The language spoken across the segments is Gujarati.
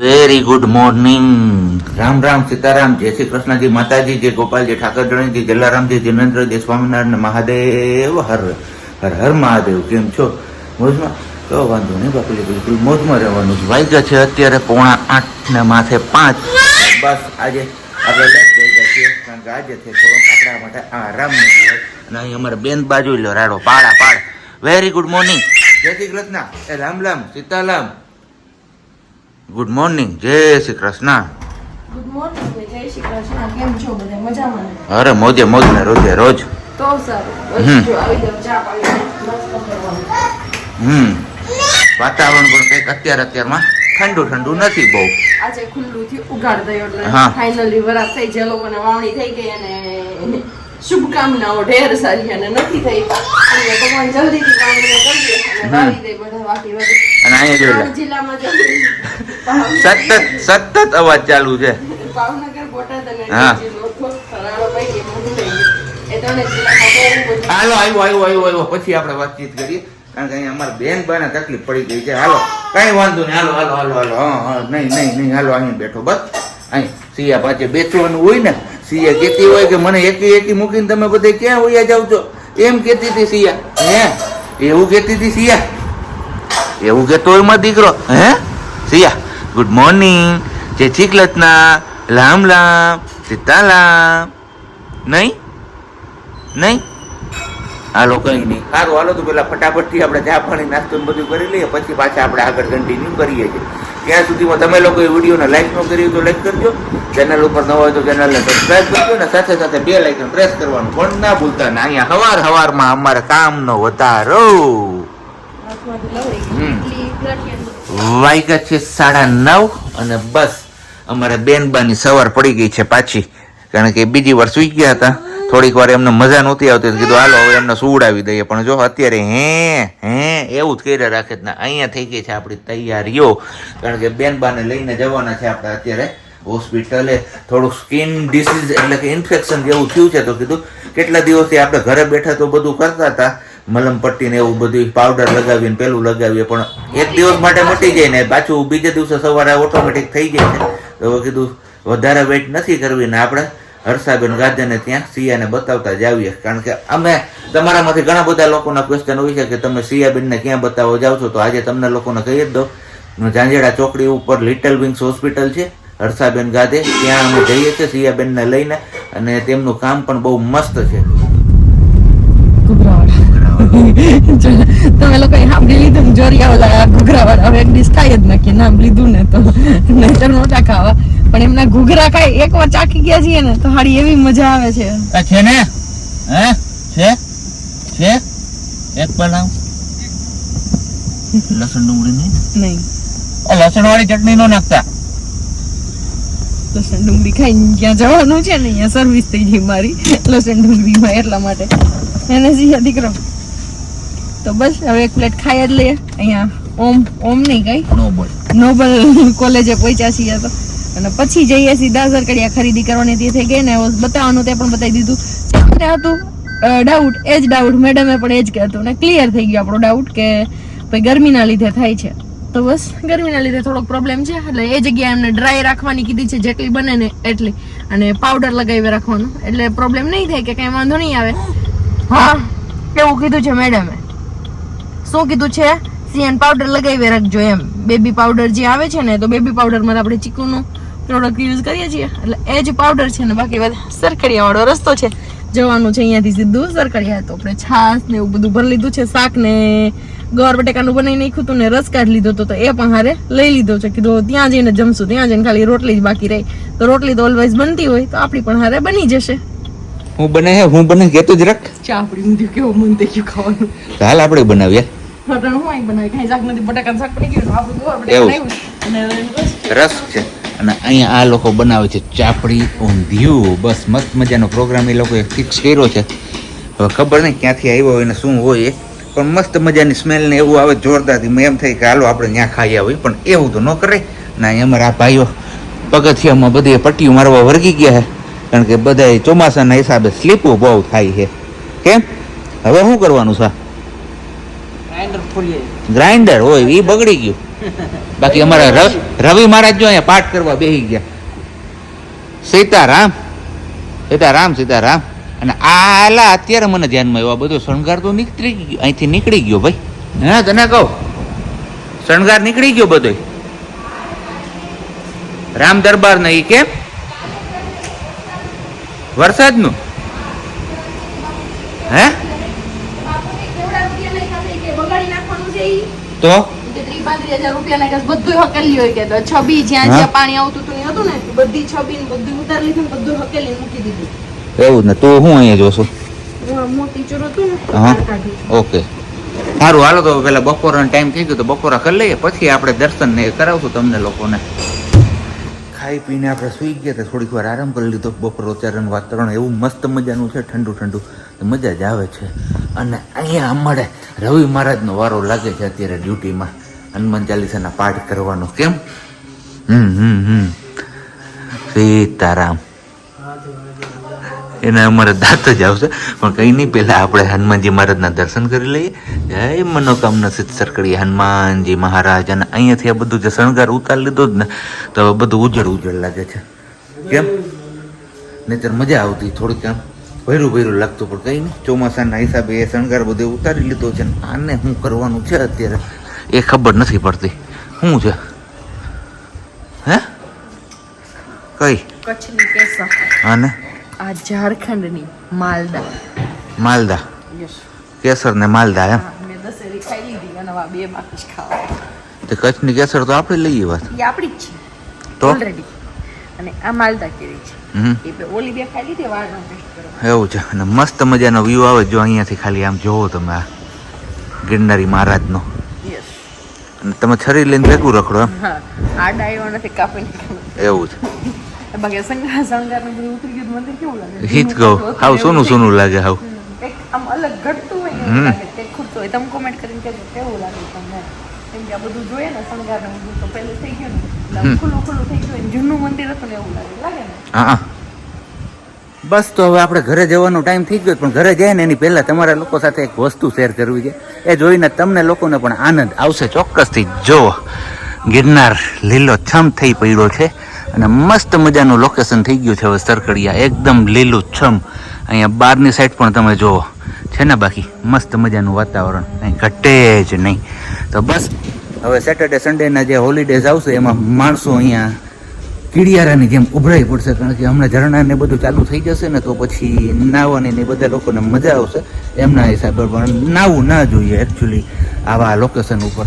Very good morning Ram Ram Sitaram જય શ્રી કૃષ્ણજી માતાજી જય ગોપાલજી ઠાકરજણીજી જલારામજી જિનેન્દ્રજી સ્વામિનારાયણ મહાદેવ હર હર હર મહાદેવ કેમ છો? મોજમાં? તો વાંધો નહીં બાપુજી બિલકુલ મોજમાં રહેવાનું છે. વાગ્યા છે અત્યારે પોણા આઠ ને માથે પાંચ. બસ આજે આપણે લેટ જઈ ગયા છીએ. કારણ કે આજે છે થોડોક આપણા માટે આરામનો દિવસ. અને અહીં અમારે બેન બાજુ લો રાડો પાડા પાડ. વેરી ગુડ મોર્નિંગ જય શ્રી કૃષ્ણ. રામ રામ સીતારામ. ગુડ મોર્નિંગ જય શ્રી કૃષ્ણ. ગુડ મોર્નિંગ જય શ્રી કૃષ્ણ. કેમ છો બધા? મજામાં અરે મોજે મોજ ને રોજે રોજ. તો સારું. જો આવી જાવ ચા પાણી હમ. વાતાવરણ પણ કંઈક અત્યારે અત્યારમાં ઠંડુ ઠંડુ નથી બહુ. આજે ખુલ્લું થયું ઉઘાડ થયો એટલે. ફાઇનલી વરાપ થઈ જે લોકોને વાવણી થઈ ગઈ અને શુભકામનાઓ ઢેર સારી અને નથી થઈ. અને ભગવાન જલ્દીથી વાવણી કરી દે અને વાવી દે બધા વાટી વાટી અને અહીંયા જોઈ જિલ્લામાં જલ્દી સતત સતત અવાજ ચાલુ છે. ભાવનગર બોટાદ અને હા. હાલો આવ્યો આવ્યો આવ્યો આવ્યો. પછી આપણે વાતચીત કરીએ. કારણ કે અહીંયા અમારે બેન બાને તકલીફ પડી ગઈ છે. હાલો કઈ વાંધો નહીં. હાલો હાલો હાલો હાલો. હા હા નહીં નહીં નહીં. હાલો અહીં બેઠો બસ. અહીં સિયા પાછે બેસવાનું હોય ને સિયા કહેતી હોય કે મને એકી એકી મૂકીને તમે બધે ક્યાં વયા જાવ છો? એમ કહેતી હતી સિયા. હે? એવું કહેતી હતી સિયા? એવું કહેતો હોય મારો દીકરો. હે? સિયા? ગુડ મોર્નિંગ જય શ્રી કૃષ્ણ લામ લામ. સીતારામ નહીં નહીં હાલો કઈ નહીં સારું હાલો તો પેલા ફટાફટથી આપણે ચા પાણી નાસ્તો ને બધું કરી લઈએ પછી પાછા આપણે આગળ કન્ટિન્યુ કરીએ છીએ. ત્યાં સુધીમાં તમે લોકો એ વિડીયોને લાઈક ન કર્યું તો લાઈક કરજો. ચેનલ ઉપર ન હોય તો ચેનલને સબસ્ક્રાઈબ કરજો ને સાથે સાથે બે લાઇકન પ્રેસ કરવાનું પણ ના ભૂલતા ને. અહીંયા હવાર હવારમાં અમારે કામનો વધારો. હમ. વાગ્યા છે સાડા નવ અને બસ અમારે બેનબાની સવાર પડી ગઈ છે પાછી. કારણ કે બીજી વાર સુઈ ગયા હતા. થોડીક વાર એમને મજા નહોતી આવતી. કીધું, હાલો, હવે એમને સુવડાવી દઈએ. પણ જો અત્યારે હે હે, એવું જ કર્યા રાખે જ ના. અહીંયા થઈ ગઈ છે આપણી તૈયારીઓ. કારણ કે બેનબાને લઈને જવાના છે આપણે અત્યારે હોસ્પિટલે. થોડું સ્કિન ડિસીઝ એટલે કે ઇન્ફેક્શન જેવું થયું છે. તો કીધું, કેટલા દિવસથી આપણે ઘરે બેઠા તો બધું કરતા હતા. મલમ પટ્ટી ને એવું બધું પાવડર લગાવીને પેલું લગાવીએ, પણ એક દિવસ માટે મટી જાય ને, પાછું બીજા દિવસે સવારે ઓટોમેટિક થઈ જાય છે. તો કીધું, વધારે વેઇટ નથી કરવી ને આપણે હર્ષાબેન ગાંધીને ત્યાં સિયાને બતાવતા જ આવીએ. કારણ કે અમે તમારામાંથી ઘણા બધા લોકોના ક્વેશ્ચન હોય છે કે તમે સિયાબેનને ક્યાં બતાવવા જાઓ છો, તો આજે તમને લોકોને કહી જ દો ઝાંઝેડા ચોકડી ઉપર લિટલ વિંગ્સ હોસ્પિટલ છે. હર્ષાબેન ગાદે ત્યાં અમે જઈએ છીએ સિયાબેનને લઈને, અને તેમનું કામ પણ બહુ મસ્ત છે. તમે લોકો સાંભળી લીધું જોરિયા ઓલા ઘૂઘરા હવે એક ડીશ ખાઈ જ નક્કી. નામ લીધું ને તો નહીતર નહોતા ખાવા પણ એમના ઘૂઘરા ખાઈ એક વાર ચાખી ગયા છીએ ને તો હારી એવી મજા આવે છે. છે ને? હે? છે? છે? એક બનાવ લસણ ડુંગળી નહીં? નહીં. લસણ વાળી ચટણી નો નાખતા. લસણ ડુંગળી ખાઈને જ્યાં જવાનું છે ને અહીંયા સર્વિસ થઈ ગઈ મારી. લસણ ડુંગળીમાં એટલા માટે. એને જીયા દીકરો. તો બસ હવે એક પ્લેટ ખાઈ જ લઈએ. અહીંયા ઓમ ઓમ નહીં કઈ. નોબલ. નોબલ કોલેજે પહોંચ્યા છીએ તો. અને પછી જઈએ સીધા સરકડિયા ખરીદી કરવાની તે થઈ ગઈ ને બતાવવાનું તે પણ બતાવી દીધું. જે હતું ડાઉટ એ જ ડાઉટ મેડમે પણ એ જ કહેતું ને ક્લિયર થઈ ગયો આપણો ડાઉટ કે ભાઈ ગરમીના લીધે થાય છે. તો બસ ગરમીના લીધે થોડોક પ્રોબ્લેમ છે. એટલે એ જગ્યાએ એમને ડ્રાય રાખવાની કીધી છે. જેટલી બને ને એટલી. અને પાવડર લગાવી રાખવાનું. એટલે પ્રોબ્લેમ નહીં થાય કે કઈ વાંધો નહીં આવે. હા એવું કીધું છે મેડમે. શું કીધું છે? સીએન પાવડર લગાવી રાખજો એમ. બેબી પાવડર જે આવે છે ને તો બેબી પાવડરમાં આપણે ચીકુનું પ્રોડક્ટ યુઝ કરીએ છીએ. એટલે એ જ પાવડર છે ને બાકી બધા સરખડિયા વાળો રસ્તો છે. જવાનું છે અહીંયાથી સીધું સરખડિયા તો આપણે છાસ ને એવું બધું ભરી લીધું છે શાક ને ગોર બટેકાનું બનાવી નાખ્યું હતું ને રસ કાઢી લીધો હતો તો એ પણ હારે લઈ લીધો છે. કીધું ત્યાં જઈને જમશું ત્યાં જઈને ખાલી રોટલી જ બાકી રહી. તો રોટલી તો ઓલવેઝ બનતી હોય તો આપણી પણ હારે બની જશે. હું બને હું બને કેતો જ રાખ. ચા આપણી કેવું મન થઈ ગયું ખાવાનું. હાલ આપણે બનાવીએ. ફટાણ હું અહીં બનાવી કાંઈ શાક નથી બટાકાનું શાક પડી ગયું આપણું ગોળ બટાકા રસ છે અને અહીંયા આ લોકો બનાવે છે ચાપડી ઊંધિયું બસ મસ્ત મજાનો પ્રોગ્રામ એ લોકોએ ફિક્સ કર્યો છે હવે ખબર નહીં ક્યાંથી આવ્યો હોય ને શું હોય પણ મસ્ત મજાની સ્મેલ ને એવું આવે જોરદારથી મેં એમ થાય કે હાલો આપણે ત્યાં ખાઈ આવી પણ એવું તો ન કરે ના અમારા આ ભાઈઓ પગથિયામાં બધી પટ્ટીઓ મારવા વર્ગી ગયા છે કારણ કે બધા ચોમાસાના હિસાબે સ્લીપો બહુ થાય છે કેમ હવે શું કરવાનું છે ગ્રાઇન્ડર હોય એ બગડી ગયું. બાકી અમારા રવિ મહારાજ જો અહીંયા પાઠ કરવા બેસી ગયા. સીતારામ સીતારામ સીતારામ. અને આલા અત્યારે મને ધ્યાનમાં આવ્યો આ બધો શણગાર તો નીકળી ગયો અહીંથી નીકળી ગયો ભાઈ. હા તને કહું? શણગાર નીકળી ગયો બધો રામ દરબાર ને એ કેમ? વરસાદનું? હે તો બધું હકેલી હોય કે તો છબી જ્યાં હા? જ્યાં પાણી આવતું હતું એ હતું ને એ બધી છબી ને બધું ઉતારી લીધું ને બધું હકેલી મૂકી દીધું. એવું ને તું હું અહીંયા જોશું? હતું. ઓકે. સારું હાલો તો પેલા બપોરનો ટાઈમ થઈ ગયો તો બપોરા કરી લઈએ. પછી આપણે દર્શન ને કરાવશું તમને લોકોને. ખાઈ પીને આપણે સુઈ ગયા તો થોડીક વાર આરામ કરી લીધો. બપોર અત્યારેનું વાતાવરણ એવું મસ્ત મજાનું છે ઠંડુ ઠંડુ. તો મજા જ આવે છે. અને અહીંયા અમારે રવિ મહારાજનો વારો લાગે છે અત્યારે ડ્યુટીમાં. હનુમાન ચાલીસાના પાઠ કરવાનો. કેમ? હમ હમ હમ. સીતારામ. એને અમારે દાંત જ આવશે. પણ કંઈ નહીં, પહેલાં આપણે હનુમાનજી મહારાજના દર્શન કરી લઈએ. જય મનોકામના સિદ્ધ સરકડી હનુમાનજી મહારાજ. અને અહીંયાથી આ બધું જે શણગાર ઉતારી લીધો જ ને, તો બધું ઉજળ ઉજળ લાગે છે. કેમ? નહીતર મજા આવતી થોડીક, આમ. ભૈરું ભૈરું લાગતું પણ કંઈ નહીં. ચોમાસાના હિસાબે એ શણગાર બધે ઉતારી લીધો છે ને આને શું કરવાનું છે અત્યારે? એ ખબર નથી પડતી. શું છે? હે? કઈ? કચ્છની કેસર. અને આ ઝારખંડની માલદા. માલદા. કેસર ને માલદા એમ? મેં દસેરી ખાઈ લીધી અને આ બે બાકી ખાવા. તે કચ્છની કેસર તો આપણે લઈએ વાત. એ આપણી જ છે. ઓલરેડી અને આ માલદા કેરી છે. એ બે ઓલી બે ખાઈ લીધી વાળનો ટેસ્ટ કરો એવું છે. અને મસ્ત મજાનો વ્યૂ આવે જો અહીંયાથી ખાલી આમ જોવો તમે આ ગિરનારી મહારાજનો. યસ અને તમે છરી લઈને ભેગું રખડો એમ. હા. આ ડાયો નથી કાપી એવું છે. બાકી સંઘા સંઘાર બધું ઉતરી ગયું મંદિર કેવું લાગે? હિત કહું. હાવ સોનું સોનું લાગે હાવ. એક આમ અલગ ઘટતું હોય એવું લાગે તે ખૂટતું હોય. તમે કોમેન્ટ કરીને કહેજો કેવું લાગે તમને? કેમ કે આ બધું જોઈએ ને બધું તો પહેલું થઈ ગયું ને. ખુલ્લું ખુલ્લું થઈ ગયું જૂનું મંદિર હતું ને એવું લાગે લાગે ને હા હા. બસ તો હવે આપણે ઘરે જવાનો ટાઈમ થઈ ગયો પણ ઘરે જાય ને એની પહેલા તમારા લોકો સાથે એક વસ્તુ શેર કરવી છે એ જોઈને તમને લોકોને પણ આનંદ આવશે ચોક્કસથી જો ગિરનાર લીલો છમ થઈ પડ્યો છે અને મસ્ત મજાનું લોકેશન થઈ ગયું છે હવે સરકડિયા એકદમ લીલું છમ અહીંયા બહારની સાઈડ પણ તમે જુઓ છે ને બાકી મસ્ત મજાનું વાતાવરણ અહીં ઘટે જ નહીં તો બસ હવે સેટરડે સન્ડેના જે હોલિડેઝ આવશે એમાં માણસો અહીંયા કીડિયારાની જેમ ઉભરાઈ પડશે કારણ કે હમણાં ઝરણા ને બધું ચાલુ થઈ જશે ને તો પછી નાહવાની ને બધા લોકોને મજા આવશે. એમના હિસાબે પણ નાવું ના જોઈએ એકચ્યુઅલી આવા લોકેશન ઉપર.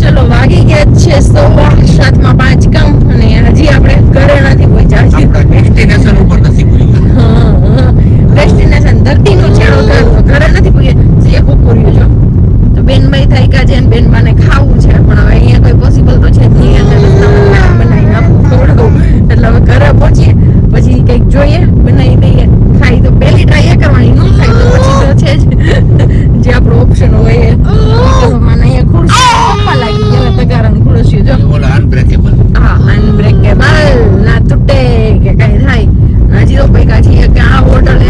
ચલો વાગી ગયા છે સવા સાતમાં પાંચ કામ અને હજી આપણે ઘરે નથી. પહોંચ્યા ડેસ્ટિનેશન ઉપર નથી ડેસ્ટિનેશન ધરતીનો છેડો ઘરે નથી પહોંચ્યા જે બપોર્યું જો તો બેનભાઈ થાય કાજે છે બેનબાને ખાવું છે પણ હવે અહીંયા કોઈ પોસિબલ તો છે જ નહીં એટલે રસ્તામાં બનાવીને આપવું ખવડાવું એટલે હવે ઘરે પહોંચીએ પછી કંઈક જોઈએ બનાવી દઈએ ખાઈ તો પહેલી ટ્રાય એ કરવાની ન ખાય તો પછી તો છે જ જે આપણો ઓપ્શન હોય એ વિકલ્પમાં અહીંયા ખુરશી પપ્પા લાગી ગયા તગારાનું ખુરશી જો ઓલા અનબ્રેકેબલ હા અનબ્રેકેબલ ના તૂટે કે કઈ થાય હજી તો પૈકા છીએ કે આ હોટલ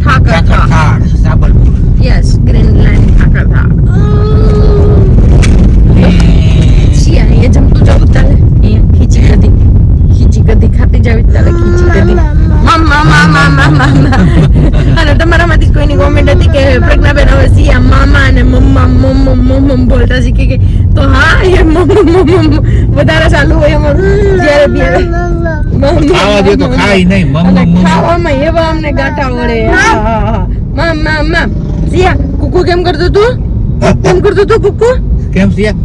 ઠાકર થા Sabalpur yes green line Thakar થા છીએ અહીંયા જમતું જવું ચાલે અહીંયા ખીચી કદી ખીચી કદી ખાતી જાવી ચાલે ખીચી કદી મામા મામા મામા અને તમારામાંથી કોઈની કોમેન્ટ હતી કે પ્રજ્ઞાબેન હવે સિયા મામા અને મમ્મા મમ્મ મમ્મ શીખી ગઈ તો હા એ વધારે ચાલુ હોય અમારું જ્યારે બી આવે. ખાવા દે તો મમ્મ. નહીં મમ્મ અને મમ્મ. ખાવામાં એવા અમને ગાંઠા વળે. હા, હા, હા. મામ મામ મામ સિયા કુકુ કેમ કરતો તું? કેમ કરતો તું કુકુ? કેમ સિયા?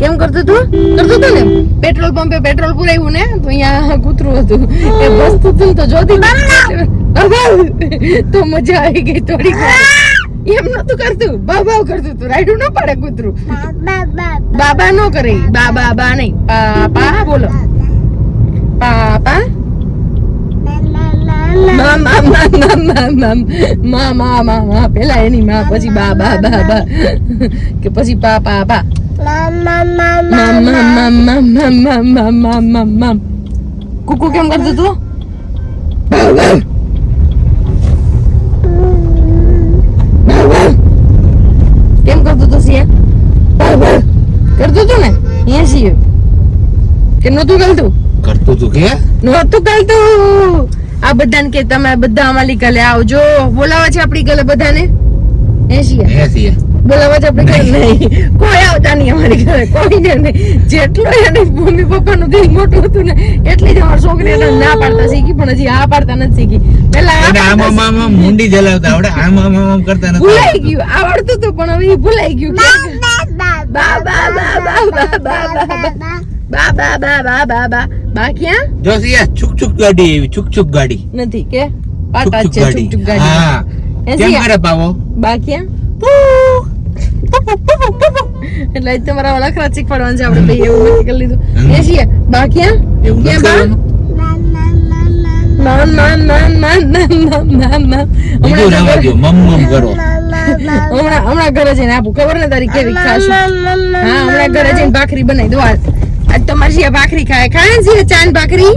કેમ કરતો તું? કરતો તું ને? પેટ્રોલ પંપે પેટ્રોલ પુરાવ્યું ને તો અહીંયા કૂતરું હતું. એ વસ્તુ તું તો જોતી તો મજા આવી ગઈ થોડીક વાર. એમ નતું કરતું બાબા કરતું તું રાઈડું ન પાડે કૂતરું બાબા નો કરે બાબા બા નહીં પાપા બોલો પાપા પેલા એની માં પછી બા બા બા બા કે પછી પા પા પા કુકુ કેમ કરતું તું કેમ કરતું તું સિયા કરતું તું ને? અહીંયા સિયો કે નતું ગલતું? કરતું તું કે? નતું ગલતું. આ બધાને કે તમે બધા અમારી ગલે આવજો. બોલાવે છે આપણી ગલે બધાને? સિયા હે સિયા બોલાવા છે આપણે કઈ નહીં. કોઈ આવતા અમારી ઘરે કોઈ ને નહીં જેટલો એને મમ્મી પપ્પાનું દિલ મોટું હતું ને એટલી જ અમારી છોકરી એને ના પાડતા શીખી પણ હજી આ પાડતા નથી શીખી પેલા આમ આમ આમ મુંડી જલાવતા આવડે આમ આમ આમ કરતા નથી ભૂલાઈ ગયું આવડતું હતું પણ હવે ભૂલાઈ ગયું બા બા બા બા બા બા બા બા બા બા બા બા બા બા બા ક્યાં જો છુક છુક ગાડી એવી છુક છુક ગાડી નથી કે પાટા છુક છે છુક છુક ગાડી હા કેમ કરે પાવો બા ક્યાં એટલે આજ તમારા વાળા ખરા શીખવાડવાનું છે આપણે ભાઈ એવું નક્કી કરી લીધું એ છીએ બા ક્યાં ક્યાં બા ના ના ના ના ના ના ના ના હમણાં મમ મમ કરો હમણાં હમણાં ઘરે જઈને આપું ખબર ને તારી કેવી ખાશું હા હમણાં ઘરે જઈને ભાખરી બનાવી દો આજ આજ તમારી ભાખરી ખાય ખાય ને ચાંદ ભાખરી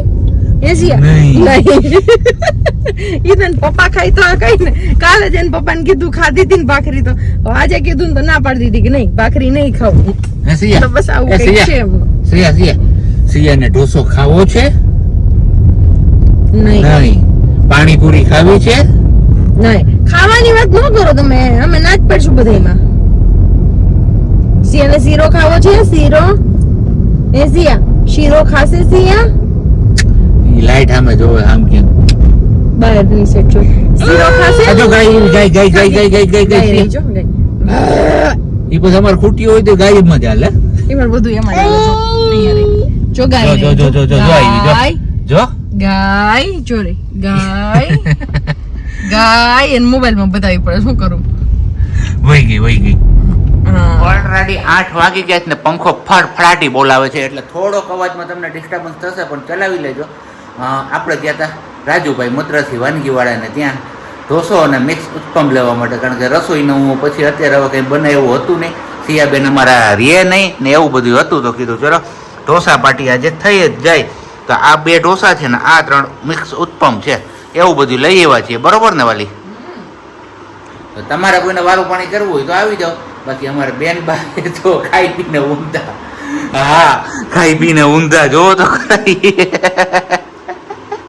એ નહીં. ઈ તને પપ્પા ખાઈ તો આ કઈ ને. કાલે જઈને પપ્પાને કીધું ખાધી હતી ને ભાખરી તો. આજે કીધું ને તો ના પાડી દીધી કે નહીં ભાખરી નહીં ખાવું. તો બસ આવું કઈ છે સિયા સિયા સિયા. સિયાને ઢોસો ખાવો છે? નહીં. પાણીપુરી ખાવી છે? નહીં. ખાવાની વાત ન કરો તમે. અમે ના જ પડશું બધાયમાં સિયાને શીરો ખાવો છે? શીરો? એ સિયા? શીરો ખાશે સિયા? લાઈટ આમે જોવે આમ કેમ બહારની સેટ જો ખાશે આ જો ગાય ગાય ગાય ગાય ગાય ગાય ગાય ગાય રહી જો ગાય. ઈ પછી અમારે ખૂટી હોય તો ગાયમાં ચાલે એમાં બધું એમાં રહી. જો ગાય જો જો જો જો જો આવી જો. જો. ગાય જો રે. ગાય ગાય એને મોબાઈલમાં બતાવી પડે શું કરું? વહી ગઈ વહી ગઈ. ઓલરેડી આઠ વાગી ગયા છે ને પંખો ફડ ફડાટી બોલાવે છે એટલે થોડોક અવાજમાં તમને ડિસ્ટર્બન્સ થશે પણ ચલાવી લેજો. આપણે ગયા હતા રાજુભાઈ મદ્રાસી વાનગીવાળાને ત્યાં. ઢોસો અને મિક્સ ઉત્પમ લેવા માટે, કારણ કે રસોઈનું હું પછી અત્યારે હવે કંઈ બને એવું હતું નહીં. સિયાબેન અમારા રે નહીં ને એવું બધું હતું તો કીધું, ચલો, ઢોસા પાટી આજે થઈ જ જાય. તો આ બે ઢોસા છે ને, આ ત્રણ મિક્સ ઉત્પમ છે. એવું બધું લઈ એવા છીએ. બરોબર ને, વાલી? તમારે કોઈને વારું પાણી કરવું હોય તો આવી જાઓ. બાકી અમારે બેન બા તો ખાઈ પીને ઊંધા. હા, ખાઈ પીને ઊંધા. જોવો તો ખરી.